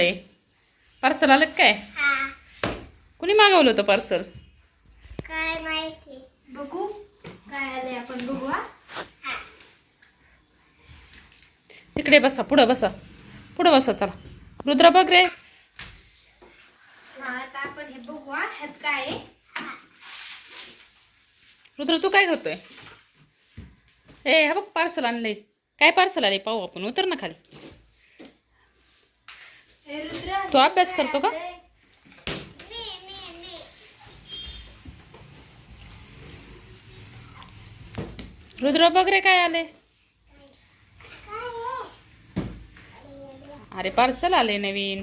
आणलंय पार्सल आलं का काय? हा. कुणी मागवलं होतं पार्सल काय माहिती? बघू. काय आलंय आपण बघू हा. तिकडे बसा पुढं बसा. पुढं बसा चला. रुद्र बघ रे. हा आता आपण हे बघू हा. ह्यात काय आहे? रुद्र तू काय करतोय ए हा बघ पार्सल आणलंय. काय पार्सल आले पाहू आपण. उतर ना खाली. तू अभ्यास करतो का? रुद्र वगैरे काय आले अरे पार्सल आले नवीन.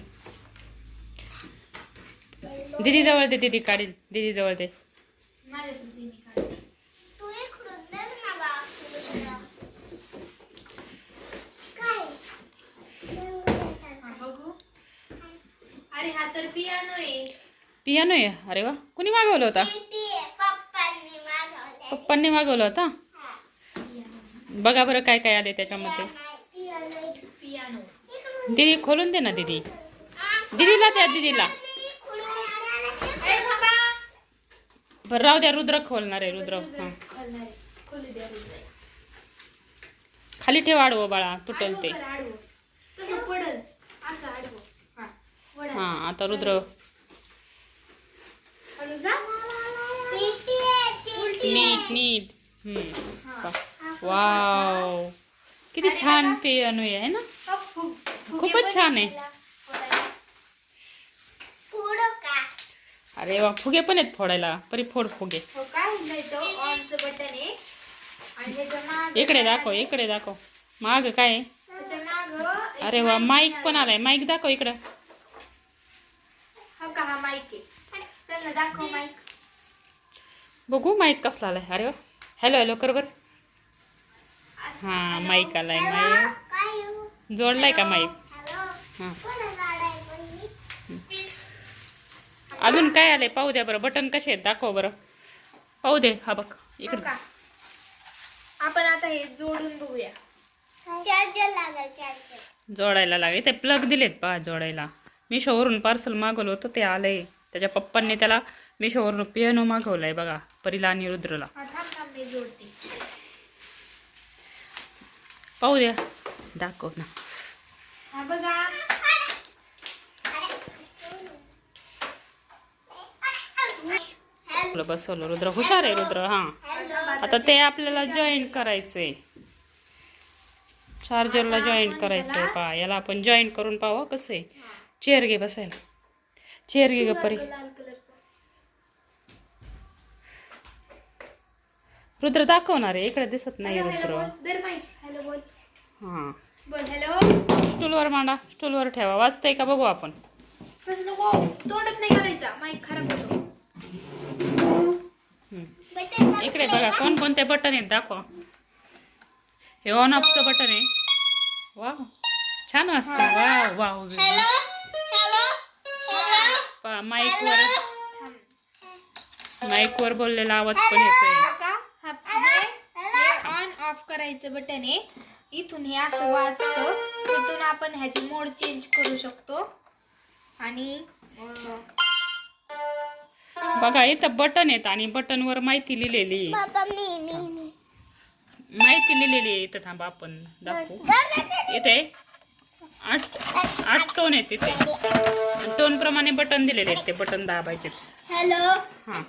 दीदी जवळ दे दीदी काढील दीदी जवळ दे माझ्या तुझी मी काढते तू इकडून धर ना बाबा काय हा बघू अरे हा तर पियानो आहे. पियानो आहे? अरे वा. कुणी मागवलं होता? पप्पांनी मागवले होता? हा. बघा बरं काय काय आले त्याच्यामध्ये. दीदी खोलून दे ना दीदी. दीदीला द्या दीदीला. बरं राहू द्या रुद्र खोलणार आहे रुद्र. हां. खोलू द्या रुद्र. खाली ठेव आडवं बाळा तुटल ते कर, आडवं. तसं पडल असं आडवं हा आता रुद्र. नीट नीट हम्म. हा. वाव. किती छान पियानो आहे ना? हा, खूपच पण छान आहे. अरे वा फुगे पण आहेत फोडायला. परी फोड फुगे. हो काय नाही तो ऑनचं बटन आहे. आणि त्याच्या माग इकडे दाखव इकडे दाखव. माग काय अरे वा माईक पण आलाय. माईक दाखव इकडं. का हा माईक आहे? त्यांना दाखव माईक बघू माईक कसला आलाय. अरे हॅलो हॅलो कर बर. हां माईक आलाय माईक हो? जोडलाय का माईक हां? अजून काय आलंय? पाहू द्या बरं. बटन कसे आहेत? दाखव बरं. पाहू दे. हा बघ. इकडे. आपण आता हे जोडून बघूया. जोडायला लागेल ते प्लग दिलेत पहा जोडायला. मिशोवरून पार्सल मागवलं होतं ते आलंय. त्याच्या पप्पांनी त्याला मिशोवरून पियानो मागवलाय बघा परीला आणि रुद्रला. पाहू द्या. दाखव ना. बसवलं. रुद्र हुशार आहे रुद्र हां. आता ते आपल्याला जॉईन करायचंय. चार्जरला जॉईन करायचंय पहा. याला आपण जॉईन करून पाहू कसं आहे. चेअर घे बसायला. चेअर घे ग परी रुद्र दाखवणार आहे इकडे दिसत नाही रुद्र. हां. हॅलो. स्टूलवर मांडा स्टूलवर ठेवा. वाचतंय का बघू आपण? तोंडात नाही घालायचा. माईक खराब होतो. हम्म. बटन इकडे बघा कोण कोणते बटन आहेत दाखवा. हे ऑन ऑफचं बटन आहे. वा छान वाजतं वा वा हॅलो माईकवर. माईकवर बोललेला आवाज पण येतोय. का? ऑन ऑफ करायचं बटन आहे. इथून हे असं वाजतं. इथून आपण ह्याची मोड चेंज करू शकतो. आणि बघा इथं बटन आहेत आणि बटनवर माहिती लिहिलेली माहिती लिहिलेली आहे. इथं थांबा आपण दाखवू. इथे आठ आठ टोन आहेत इथे टोन प्रमाणे बटन दिलेले आहेत ते बटन दाबायचे. हॅलो. हा.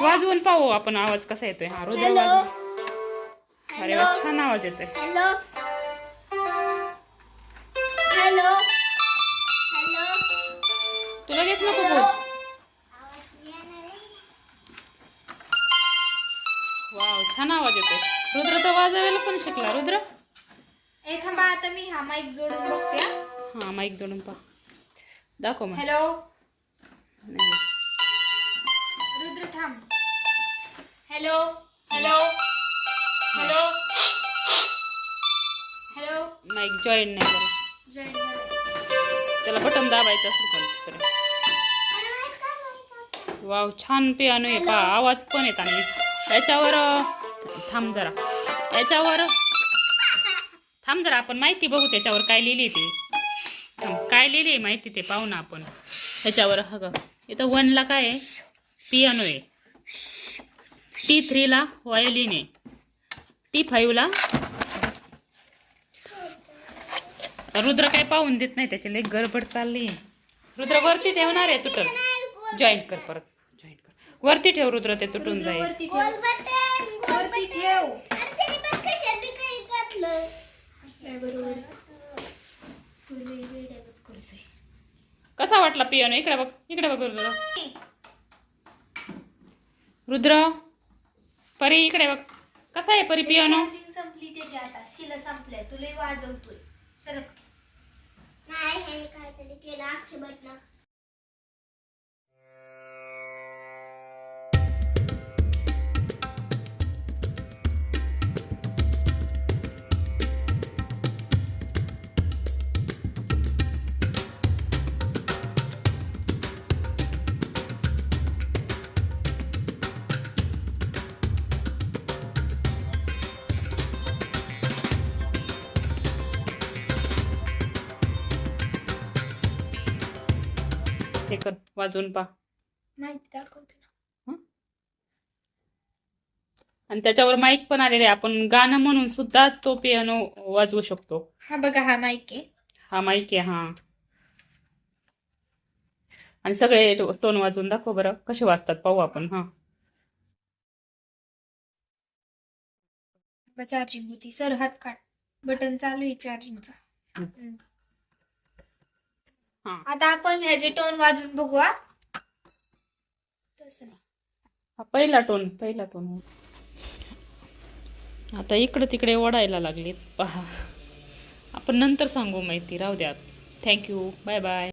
वाजवून पाहू आपण आवाज कसा येतोय. हा रुद्र हॅलो. वाजव. अरे वा छान आवाज येतोय. हॅलो. हॅलो. हॅलो. तू लगेच नको बोल वाव छान आवाज येतोय. रुद्र तर वाजवायला पण शिकला. रुद्र? ए थांबा आता मी हा माईक जोडून बघते हा. हा माईक जोडून पहा. दाखव मग. हॅलो नाही. रुद्र थांब. Hello hello hello hello mic join नाही झाला जॉईन त्याला बटन दाबायचं असेल कोणतं वाव छान पियानो आहे. पहा आवाज पण येत आणि याच्यावर अं, थांब जरा. याच्यावर थांब जरा आपण माहिती बघू त्याच्यावर काय लिहिली ती. काय लिहिले माहिती ते पाहू ना आपण. ह्याच्यावर हा ग. इथं वनला काय आहे? पियानो आहे. टी थ्रीला व्हायोलिन आहे. टी फाईव्हला रुद्र काय पाहून देत नाही त्याची लई गडबड चालली आहे. रुद्र वरती ठेवणार आहे तुटल जॉईंट कर परत. जॉईंट कर. वरती ठेव रुद्र ते तुटून रुद्र जाईल. वरती ठेव. कसा वाटला पियानो? इकडे बघ इकडे बघ रुद्र. रुद्र परी इकडे बघ. कसा आहे परी पियानो? संपली त्याची आता. शिला संपल्या. तू लई वाजवतोय. सरक. नाही हे काहीतरी केलं. अख्खी बटन कर वाजवून पा आणि त्याच्यावर माईक पण आलेले आपण गाणं म्हणून सुद्धा तो पियानो वाजवू शकतो. हा बघा हा माईक आहे. हा माईक आहे हा. आणि सगळे टोन वाजवून दाखव बरं. कसे वाजतात पाहू आपण हा. चार्जिंग होती. सर हात काढ. बटन चालू आहे चार्जिंगचा. आता आपण ह्याचे टोन वाजून बघू तसं नाही. हा पहिला टोन पहिला टोन. आता इकडं तिकडे ओढायला लागलीत. पहा. आपण नंतर सांगू माहिती राहू द्या. Thank you bye bye